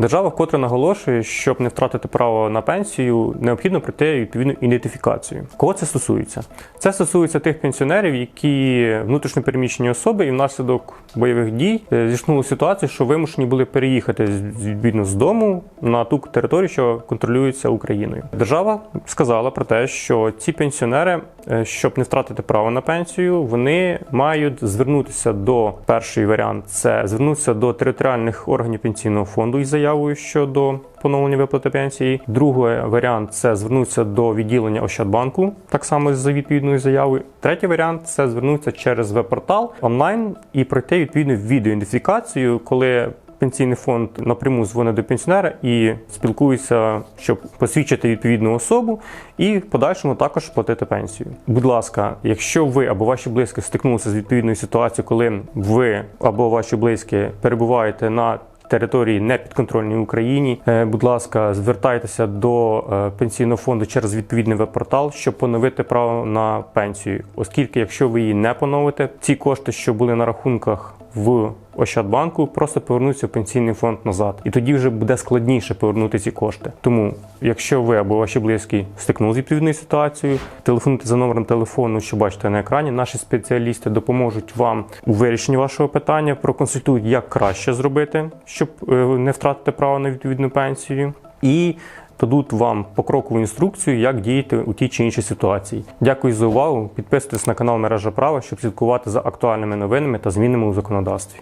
Держава вкотре наголошує, щоб не втратити право на пенсію, необхідно пройти відповідну ідентифікацію. Кого це стосується? Це стосується тих пенсіонерів, які внутрішньопереміщені особи і внаслідок бойових дій е, зіштовхнули ситуацію, що вимушені були переїхати відповідно з дому на ту територію, що контролюється Україною. Держава сказала про те, що ці пенсіонери, щоб не втратити право на пенсію, вони мають звернутися до перший варіант це звернутися до територіальних органів пенсійного фонду із заявою щодо поновлення виплати пенсії. Другий варіант це звернутися до відділення Ощадбанку, так само за відповідною заявою. Третій варіант це звернутися через веб-портал онлайн і пройти відповідну відеоідентифікацію, коли Пенсійний фонд напряму дзвонить до пенсіонера і спілкується, щоб посвідчити відповідну особу і в подальшому також платити пенсію. Будь ласка, якщо ви або ваші близькі стикнулися з відповідною ситуацією, коли ви або ваші близькі перебуваєте на території непідконтрольній Україні, е, будь ласка, звертайтеся до е, пенсійного фонду через відповідний веб-портал, щоб поновити право на пенсію. Оскільки, якщо ви її не поновите, ці кошти, що були на рахунках в Ощадбанку, просто повернуться в пенсійний фонд назад, і тоді вже буде складніше повернути ці кошти. Тому, якщо ви або ваші близькі стикнули з відповідною ситуацією, телефонуйте за номером телефону, що бачите на екрані. Наші спеціалісти допоможуть вам у вирішенні вашого питання, проконсультують, як краще зробити, щоб е, не втратити право на відповідну пенсію. І дадуть вам покрокову інструкцію, як діяти у тій чи іншій ситуації. Дякую за увагу. Підписуйтесь на канал Мережа Права, щоб слідкувати за актуальними новинами та змінами у законодавстві.